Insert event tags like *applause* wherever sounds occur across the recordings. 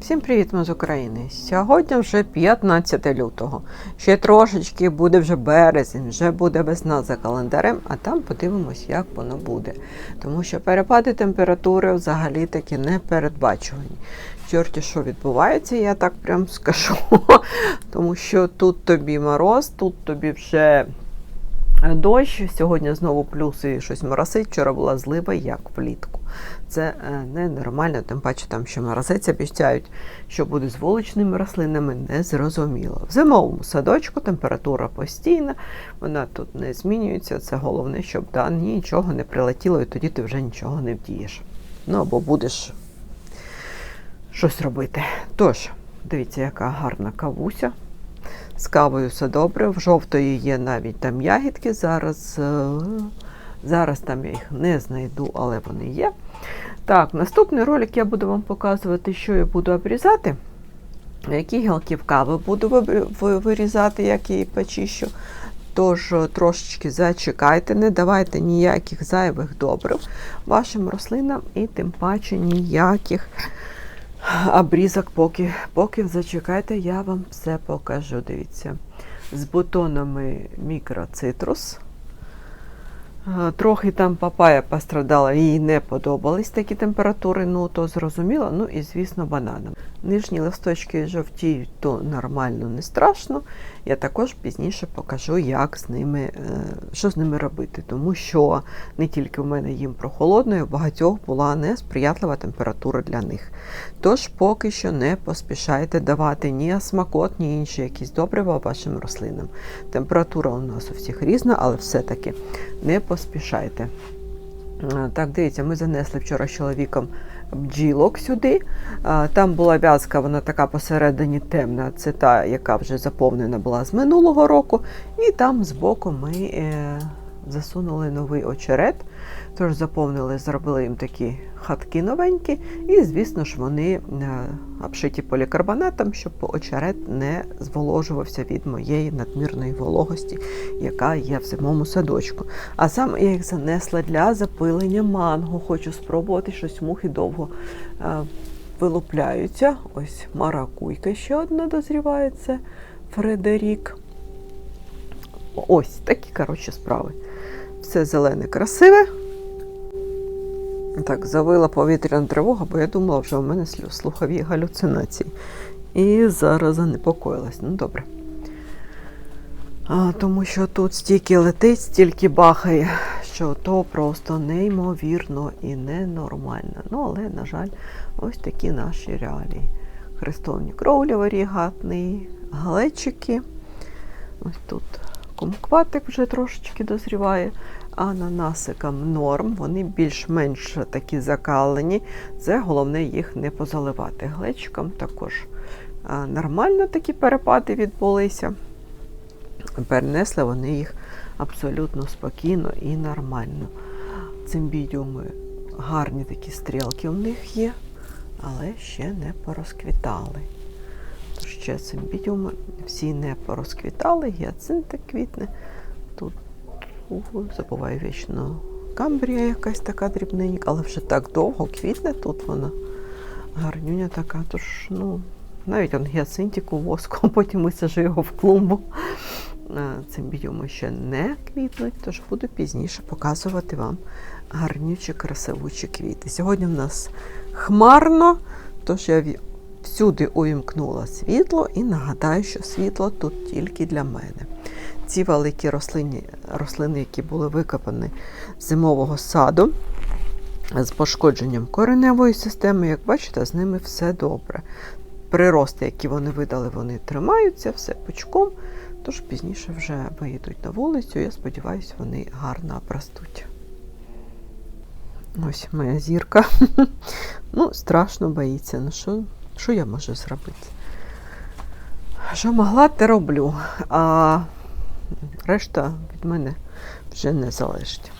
Всім привіт, ми з України. Сьогодні вже 15 лютого. Ще трошечки буде вже березень, вже буде весна за календарем, а там подивимось, як воно буде. Тому що перепади температури взагалі таки не передбачувані. Чорті, що відбувається, я так прям скажу. *laughs* Тому що тут тобі мороз, тут тобі вже дощ. Сьогодні знову плюс і щось моросить. Вчора була злива, як влітку. Це е, ненормально, тим паче там, що морозець обіцяють, що буде з вуличними рослинами, не зрозуміло. В зимовому садочку температура постійна, вона тут не змінюється. Це головне, щоб да, нічого не прилетіло, і тоді ти вже нічого не вдієш. Ну або будеш щось робити. Тож, дивіться, яка гарна кавуся. З кавою все добре. В жовтої є навіть там ягідки. Зараз, е, зараз там я їх не знайду, але вони є. Так, наступний ролик я буду вам показувати, що я буду обрізати. Які гілки в кави буду вирізати, як її почищу. Тож е, трошечки зачекайте, не давайте ніяких зайвих добрив вашим рослинам і тим паче ніяких обрізок, поки, поки зачекайте, я вам все покажу. Дивіться. З бутонами мікроцитрус. Е, Трохи там папая пострадала, їй не подобались такі температури, ну то зрозуміло. Ну і звісно, бананом. Нижні листочки жовтіють, то нормально, не страшно. Я також пізніше покажу, як з ними, е, що з ними робити, тому що не тільки в мене їм прохолодно, у багатьох була несприятлива температура для них. Тож поки що не поспішайте давати ні осмакот, ні інші якісь добрива вашим рослинам. Температура у нас у всіх різна, але все-таки не поспішайте. Так, дивіться, ми занесли вчора з чоловіком бджілок сюди. Там була в'язка, вона така посередині темна. Це та, яка вже заповнена була з минулого року. І там збоку ми е, засунули новий очерет. Тож заповнили, зробили їм такі хатки новенькі, і, звісно ж, вони е, обшиті полікарбонатом, щоб очерет не зволожувався від моєї надмірної вологості, яка є в зимовому садочку. А саме я їх занесла для запилення манго. Хочу спробувати щось мухи довго е, вилупляються. Ось маракуйка ще одна дозріває, це Фредерік. Ось такі, коротше, справи. Все зелене, красиве. Так, завила повітряна тривога, бо я думала, вже у мене слухові галюцинації. І зараз занепокоїлась. Ну, добре. А, тому що тут стільки летить, стільки бахає, що то просто неймовірно і ненормально. Ну, але, на жаль, ось такі наші реалії. Хрестовні кровлі варігатний, глечики. Ось тут кумкватик вже трошечки дозріває. Ананасикам норм, вони більш-менш такі закалені. Це головне їх не позаливати. Глечикам також нормально такі перепади відбулися. Перенесли вони їх абсолютно спокійно і нормально. Цимбідіуми гарні такі стрілки у них є, але ще не порозквітали. Ще цимбідіуми всі не порозквітали, гіацинти квітне. Забуваю вічно. Камбрія якась така дрібненька, але вже так довго квітне тут вона. Гарнюня така, тож, ну, навіть он гіацинтику воску, потім висажу його в клумбу. Цим бідіуми ще не квітнуть, тож буду пізніше показувати вам гарнючі, красивучі квіти. Сьогодні в нас хмарно, тож я всюди увімкнула світло і нагадаю, що світло тут тільки для мене. Ці великі рослини, рослини, які були викопані з зимового саду з пошкодженням кореневої системи, як бачите, з ними все добре. Прирости, які вони видали, вони тримаються, все пучком, тож пізніше вже виїдуть на вулицю. Я сподіваюся, вони гарно обростуть. Ось моя зірка. *laughs* Ну, страшно боїться. Ну, що, що я можу зробити? Що могла, те роблю. А решта від мене вже не залежить.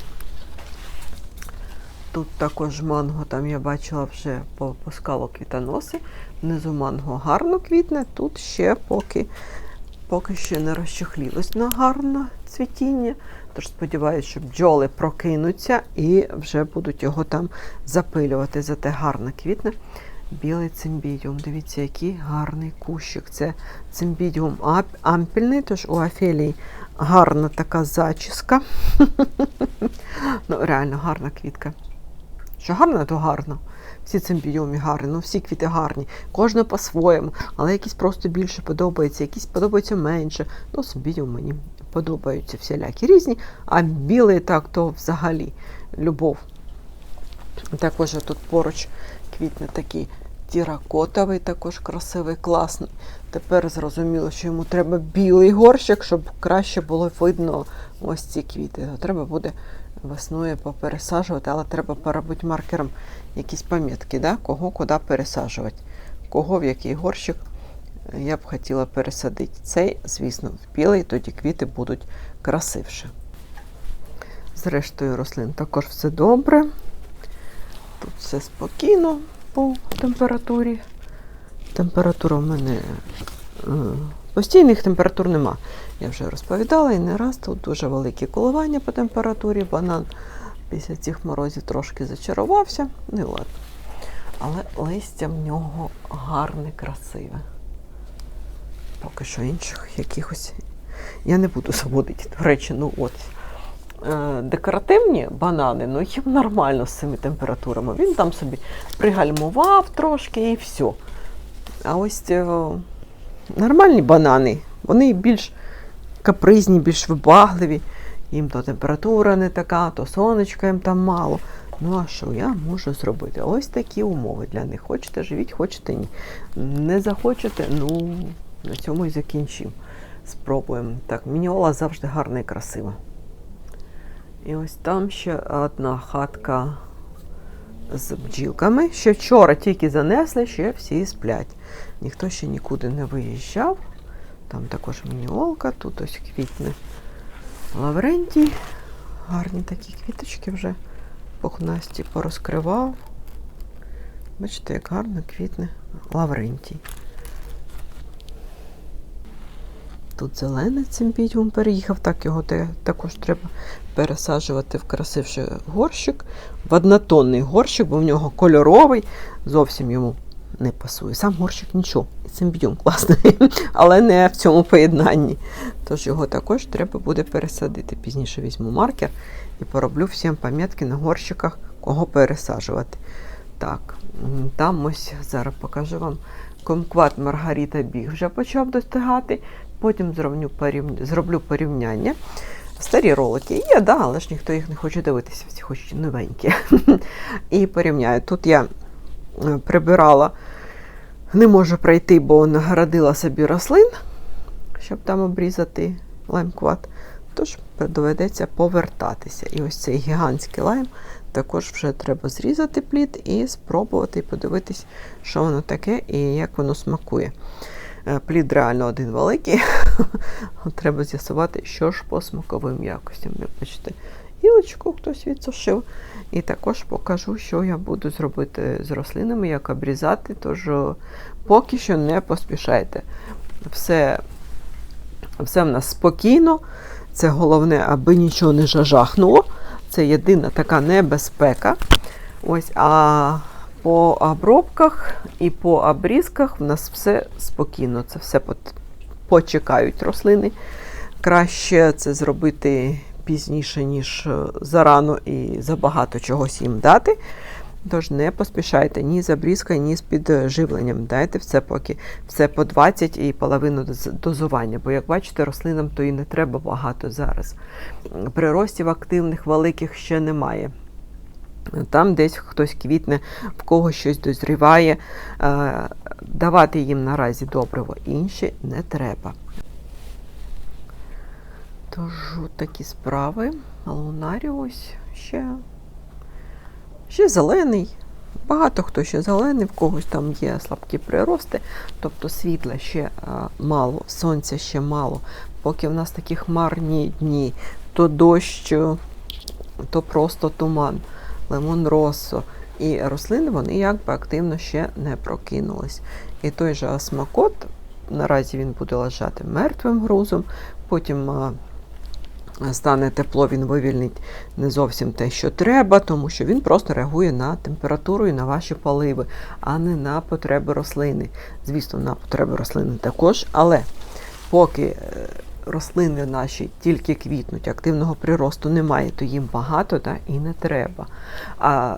Тут також манго, там я бачила вже попускало квітоноси. Внизу манго гарно квітне, тут ще поки, поки ще не розчахлілось на гарне цвітіння. Тож сподіваюся, що бджоли прокинуться і вже будуть його там запилювати. Зате гарно квітне. білий цимбідіум. Дивіться, який гарний кущик. Це цимбідіум ампільний, тож у Афелії гарна така зачіска. *laughs* ну, реально гарна квітка. Що гарно, то гарно. Всі цимбідіуми гарні, ну всі квіти гарні. Кожна по-своєму, але якісь просто більше подобаються, якісь подобаються менше. Ну, цимбідіум мені подобаються всілякі різні, а білий так, то взагалі любов. Також тут поруч квітне такий тіракотовий, також красивий, класний. Тепер зрозуміло, що йому треба білий горщик, щоб краще було видно ось ці квіти. То Треба буде весною попересаджувати, але треба поробити маркером якісь пам'ятки, да? кого куди пересаджувати, кого в який горщик я б хотіла пересадити. Цей, звісно, в білий, тоді квіти будуть красивші. Зрештою, рослин також все добре. Тут все спокійно по температурі. Температура в мене е, постійних температур нема. Я вже розповідала і не раз тут дуже великі коливання по температурі. Банан після цих морозів трошки зачарувався. Ну і ладно. Але листя в нього гарне, красиве. Поки що інших якихось я не буду заводити. До речі, ну от. е, Декоративні банани, ну їм нормально з цими температурами. Він там собі пригальмував трошки і все. А ось е, нормальні банани, вони більш капризні, більш вибагливі. Їм то температура не така, то сонечка їм там мало. Ну а що я можу зробити? Ось такі умови для них. Хочете живіть, хочете ні. Не захочете, ну на цьому і закінчимо. Спробуємо. Так, мініола завжди гарна і красива. І ось там ще одна хатка з бджілками. Ще вчора тільки занесли, ще всі сплять. Ніхто ще нікуди не виїжджав. Там також мініолка, тут ось квітне Лаврентій. Гарні такі квіточки вже пухнасті порозкривав. Бачите, як гарно квітне Лаврентій. Тут зелений цимбідіум переїхав, так його також треба пересаджувати в красивший горщик, в однотонний горщик, бо в нього кольоровий, зовсім йому не пасує. Сам горщик нічого, і цимбідіум класний, *laughs* але не в цьому поєднанні. Тож його також треба буде пересадити. Пізніше візьму маркер і пороблю всім пам'ятки на горщиках, кого пересаджувати. Так, там ось зараз покажу вам комкват Маргарита Біг вже почав достигати. Потім зроблю, порівня... зроблю порівняння. Старі ролики є, да, але ж ніхто їх не хоче дивитися, всі хочуть новенькі. *laughs* І порівняю. Тут я е, прибирала, не можу пройти, бо нагородила собі рослин, щоб там обрізати лаймкват. Тож доведеться повертатися. І ось цей гігантський лайм також вже треба зрізати плід і спробувати подивитись, що воно таке і як воно смакує. Е, Плід реально один великий. *laughs* Треба з'ясувати, що ж по смаковим якостям. Як бачите, гілочку хтось відсушив. І також покажу, що я буду зробити з рослинами, як обрізати. Тож е, поки що не поспішайте. Все, все в нас спокійно. Це головне, аби нічого не жажахнуло. Це єдина така небезпека. Ось, а по обробках і по обрізках в нас все спокійно. Це все почекають рослини. Краще це зробити пізніше, ніж е, зарано і забагато чогось їм дати. Тож не поспішайте ні з обрізкою, ні з підживленням. Дайте все поки все по 20 і половину дозування. Бо, як бачите, рослинам то і не треба багато зараз. Приростів активних великих ще немає. Там десь хтось квітне, в когось щось дозріває. Е, Давати їм наразі добриво, інші не треба. Тож такі справи. Лунаріус ще, ще зелений. Багато хто ще зелений, в когось там є слабкі прирости, тобто світла ще е, мало, сонця ще мало. Поки в нас такі хмарні дні, то дощ, е, то просто туман, лимон росо. І рослини вони якби активно ще не прокинулись. І той же осмакот, наразі він буде лежати мертвим грузом, потім стане тепло, він вивільнить не зовсім те, що треба, тому що він просто реагує на температуру і на ваші поливи, а не на потреби рослини. Звісно, на потреби рослини також, але поки е, рослини наші тільки квітнуть, активного приросту немає, то їм багато та, і не треба. А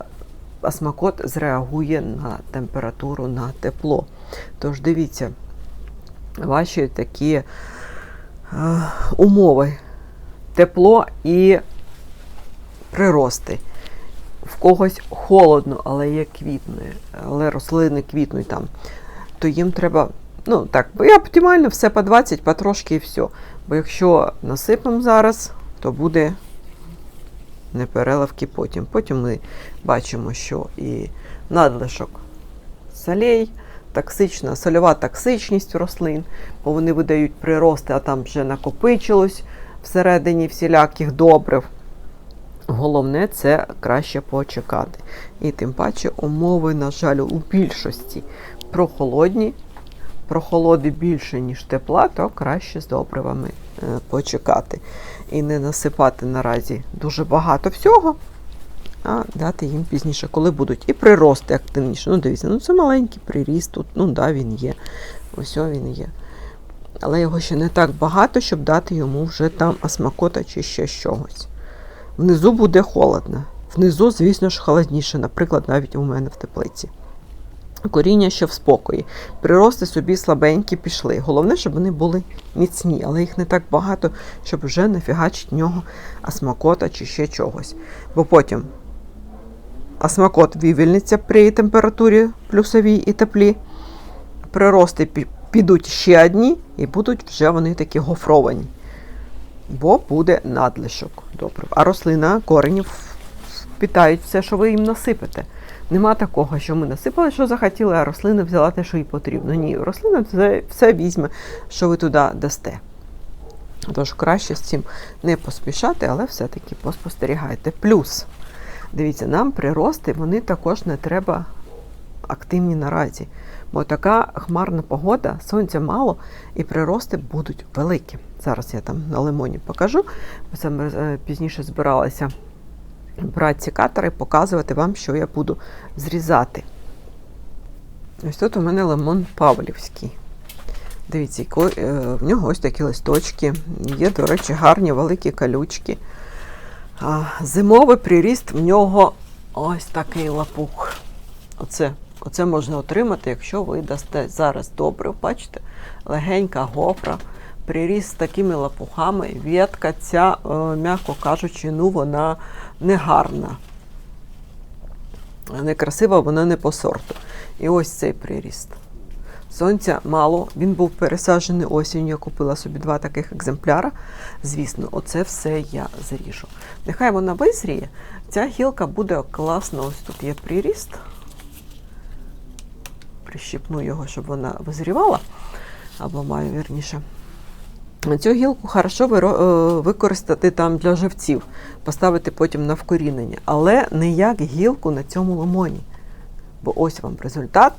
а смакот зреагує на температуру, на тепло. Тож дивіться, ваші такі е, умови тепло і прирости. В когось холодно, але є квітне, але рослини квітнуть там, то їм треба, ну так, і оптимально все по 20, потрошки і все. Бо якщо насипемо зараз, то буде непереливки потім. Потім ми бачимо, що і надлишок солей, токсична, сольова токсичність рослин, бо вони видають прирости, а там вже накопичилось всередині всіляких добрив. Головне це краще почекати. І тим паче умови, на жаль, у більшості прохолодні, прохолоди більше, ніж тепла, то краще з добривами е, почекати. І не насипати наразі дуже багато всього, а дати їм пізніше, коли будуть і прирости активніше. Ну, дивіться, ну це маленький приріст, тут, ну да, він є. Ось він є але його ще не так багато, щоб дати йому вже там асмакота чи ще чогось. Внизу буде холодно. Внизу, звісно ж, холодніше, наприклад, навіть у мене в теплиці. Коріння ще в спокої. Прирости собі слабенькі пішли. Головне, щоб вони були міцні, але їх не так багато, щоб вже нафігачить в нього асмакота чи ще чогось. Бо потім асмакот вивільниться при температурі плюсовій і теплі. Прирости підуть ще одні, і будуть вже вони такі гофровані. Бо буде надлишок добрив. А рослина коренів впітають все, що ви їм насипете. Нема такого, що ми насипали, що захотіли, а рослина взяла те, що їй потрібно. Ні, рослина все, візьме, що ви туди дасте. Тож краще з цим не поспішати, але все-таки поспостерігайте. Плюс, дивіться, нам прирости, вони також не треба активні наразі. Бо така хмарна погода, сонця мало і прирости будуть великі. Зараз я там на лимоні покажу. бо Саме е, пізніше збиралася брати ці катери і показувати вам, що я буду зрізати. Ось тут у мене лимон Павлівський. Дивіться, е, в нього ось такі листочки. Є, до речі, гарні великі калючки. Зимовий приріст в нього ось такий лапух. Оце Оце можна отримати, якщо ви дасте зараз добре, бачите, легенька гофра, приріс з такими лапухами, ветка ця, е, м'яко кажучи, ну вона не гарна. Некрасива, вона не по сорту. І ось цей приріст. Сонця мало, він був пересаджений осінню. Я купила собі два таких екземпляра. Звісно, оце все я зріжу. Нехай вона визріє. Ця гілка буде класно. Ось тут є приріст прищипну його, щоб вона визрівала, або маю вірніше. Цю гілку хорошо е, використати там для живців, поставити потім на вкорінення, але не як гілку на цьому лимоні. Бо ось вам результат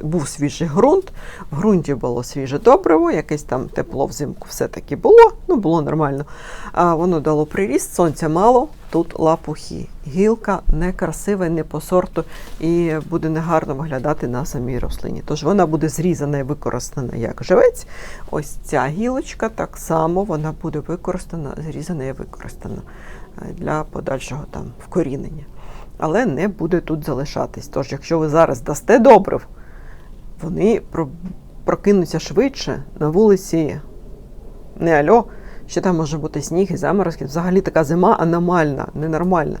був свіжий ґрунт, в ґрунті було свіже добриво, якесь там тепло взимку все-таки було, ну було нормально. А Воно дало приріст, сонця мало, тут лапухи. Гілка некрасива, не по сорту і буде негарно виглядати на самій рослині. Тож вона буде зрізана і використана як живець. Ось ця гілочка так само вона буде використана, зрізана і використана е, для подальшого там вкорінення. Але не буде тут залишатись. Тож, якщо ви зараз дасте добрив, вони прокинуться швидше на вулиці не альо, що там може бути сніг і заморозки. Взагалі така зима аномальна, ненормальна.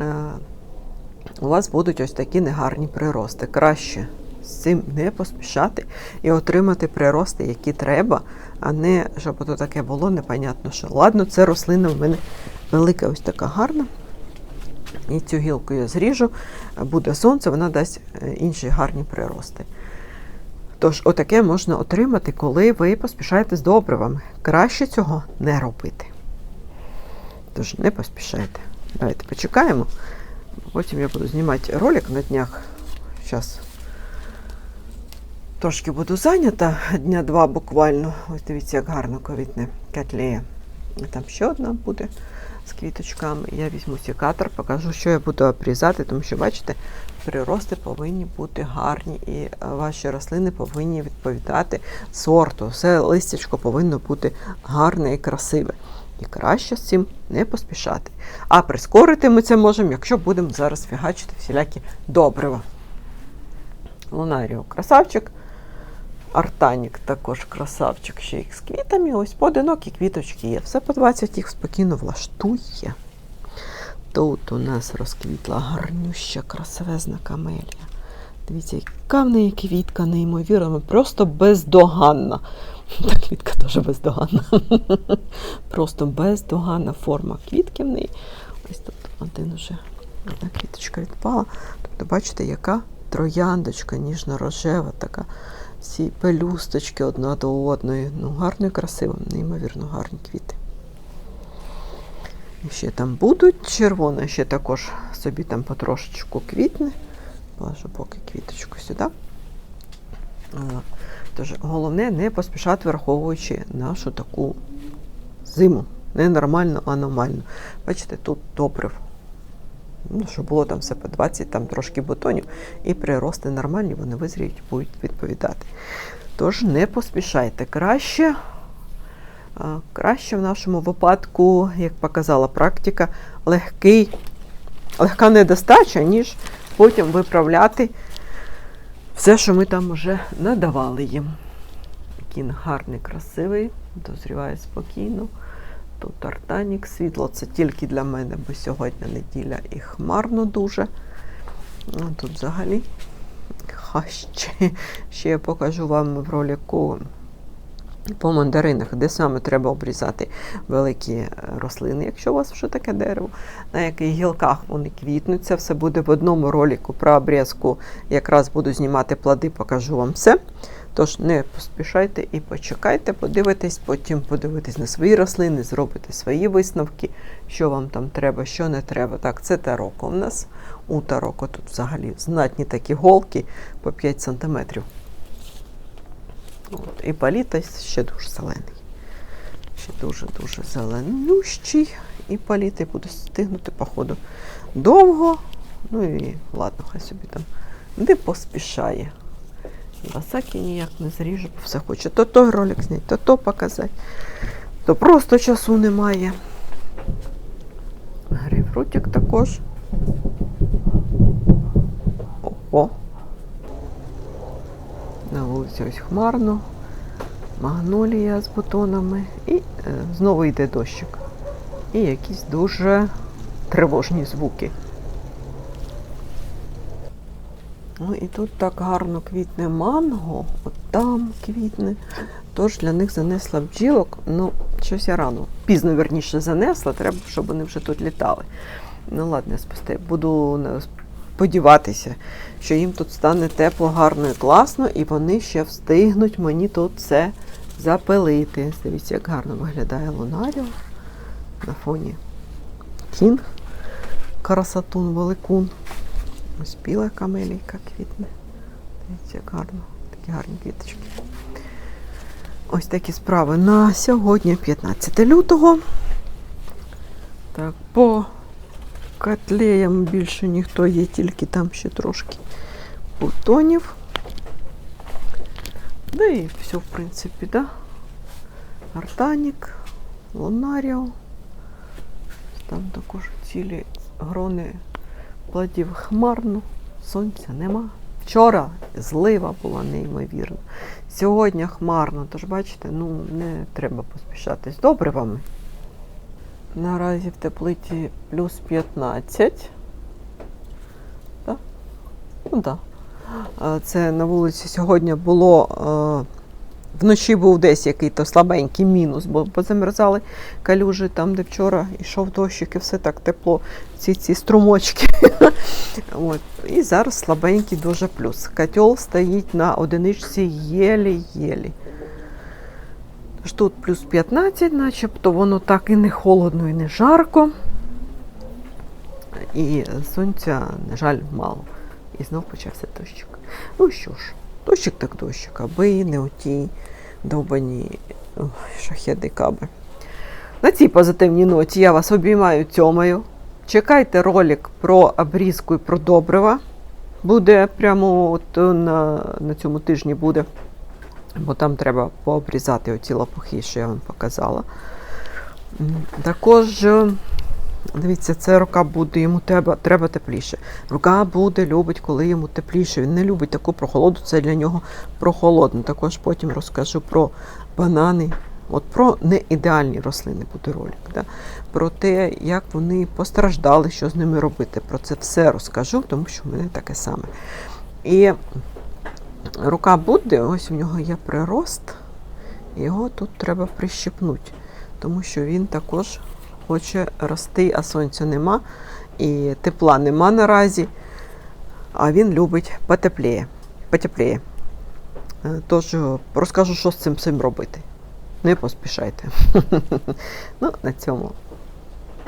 Е, у вас будуть ось такі негарні прирости. Краще з цим не поспішати і отримати прирости, які треба, а не щоб ото таке було, непонятно що. Ладно, це рослина в мене велика, ось така гарна. І цю гілку я зріжу, буде сонце, вона дасть е, інші гарні прирости. Тож, отаке можна отримати, коли ви поспішаєте з добривами. Краще цього не робити. Тож, не поспішайте. Давайте почекаємо. Потім я буду знімати ролик на днях. Зараз трошки буду зайнята, дня два буквально. Ось дивіться, як гарно ковітне котлеє. Там ще одна буде з квіточками. Я візьму секатор, покажу, що я буду обрізати, тому що, бачите, прирости повинні бути гарні, і е, ваші рослини повинні відповідати сорту. Все листячко повинно бути гарне і красиве. І краще з цим не поспішати. А прискорити ми це можемо, якщо будемо зараз фігачити всілякі добрива. Лунаріо красавчик. Артанік також красавчик, ще їх з квітами. Ось поодинокі квіточки є. Все по 20 їх спокійно влаштує. Тут у нас розквітла гарнюща, красивезна камелія. Дивіться, яка в неї квітка неймовірна, просто бездоганна. *laughs* Та квітка теж бездоганна. *laughs* Просто бездоганна форма квітки в неї. Ось тут один уже одна квіточка відпала. Тобто, бачите, яка трояндочка, ніжно-рожева, така. Всі пелюсточки одна до одної. Ну, гарно і красиво, неймовірно гарні квіти. І ще там будуть червона, ще також собі там потрошечку квітне. Положу поки квіточку сюди. Тож головне не поспішати, враховуючи нашу таку зиму. Не нормально, а аномально. Бачите, тут добрив. Ну, щоб було там все по 20, там трошки бутонів, і прирости нормальні, вони визріють, будуть відповідати. Тож не поспішайте. Краще, краще в нашому випадку, як показала практика, легкий, легка недостача, ніж потім виправляти все, що ми там вже надавали їм. Кін гарний, красивий, дозріває спокійно. Тут артанік, світло це тільки для мене, бо сьогодні неділя і хмарно дуже. Тут взагалі ха, ще, ще я покажу вам в ролику по мандаринах, де саме треба обрізати великі е, рослини, якщо у вас вже таке дерево, на яких гілках вони квітнуть. Це все буде в одному ролику про обрізку. Якраз буду знімати плоди, покажу вам все. Тож не поспішайте і почекайте, подивитесь, потім подивитесь на свої рослини, зробите свої висновки, що вам там треба, що не треба. Так, це тароко в нас. У тароко тут взагалі знатні такі голки по 5 см. От, і паліта ще дуже зелений. Ще дуже-дуже зеленющий. І паліти буде стигнути, походу, довго. Ну і ладно, хай собі там не поспішає. Васакі ніяк не зріже, бо все хоче то той ролик зняти, то то показати, то просто часу немає. Грейпфрутик також. О! На вулиці ось хмарно, магнолія з бутонами, і е, знову йде дощик. І якісь дуже тривожні звуки. Ну і тут так гарно квітне манго, от там квітне. Тож для них занесла бджілок. Ну, щось я рано. Пізно, верніше, занесла, треба, щоб вони вже тут літали. Ну, ладно, я буду сподіватися, що їм тут стане тепло, гарно і класно, і вони ще встигнуть мені тут це запилити. Дивіться, як гарно виглядає лунаріо на фоні кінг. Красотун великун. Ось біла камелійка квітне. Дивіться, як гарно. Такі гарні квіточки. Ось такі справи на сьогодні, 15 лютого. Так, по котлеям більше ніхто є, тільки там ще трошки бутонів. Да і все, в принципі, да. Артанік, Лунаріо. Там також цілі грони плодів хмарно, сонця нема. Вчора злива була неймовірна. Сьогодні хмарно, тож бачите, ну не треба поспішатись. Добре вам. Наразі в теплиці плюс 15. Так? Ну так. Да. Це на вулиці сьогодні було. Вночі був десь який-то слабенький мінус, бо позамерзали калюжі там, де вчора йшов дощик, і все так тепло, ці ці струмочки. *laughs* От. І зараз слабенький дуже плюс. Котел стоїть на одиничці єлі-єлі. Ж Тут плюс 15, начебто воно так і не холодно, і не жарко. І сонця, на жаль, мало. І знов почався дощик. Ну що ж, дощик так дощик, аби не оті довбані ой, шахеди каби. На цій позитивній ноті я вас обіймаю цьомаю. Чекайте ролик про обрізку і про добрива. Буде прямо от на, на цьому тижні буде. Бо там треба пообрізати оці лопухи, що я вам показала. Також, е, дивіться, це рука буде, йому треба, треба тепліше. Рука буде любить, коли йому тепліше. Він не любить таку прохолоду, це для нього прохолодно. Також потім розкажу про банани. От про неідеальні рослини буде ролик. Да? Про те, як вони постраждали, що з ними робити. Про це все розкажу, тому що в мене таке саме. І рука Будди, ось у нього є прирост, його тут треба прищепнути, тому що він також хоче рости, а сонця нема, і тепла нема наразі, а він любить потепліє. потепліє. Е, Тож е, розкажу, що з цим всім робити. Не поспішайте. *laughs* ну, на цьому,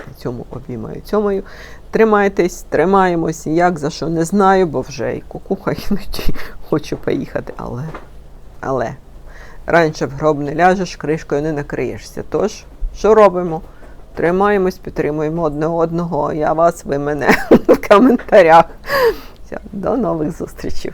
на цьому обіймаю цьомою. Тримайтесь, тримаємось. Як за що не знаю, бо вже і кукуха *laughs* іноді хочу поїхати. Але, але раніше в гроб не ляжеш, кришкою не накриєшся. Тож, що робимо? Тримаємось, підтримуємо одне одного. Я вас, ви мене *laughs* в коментарях. До нових зустрічей.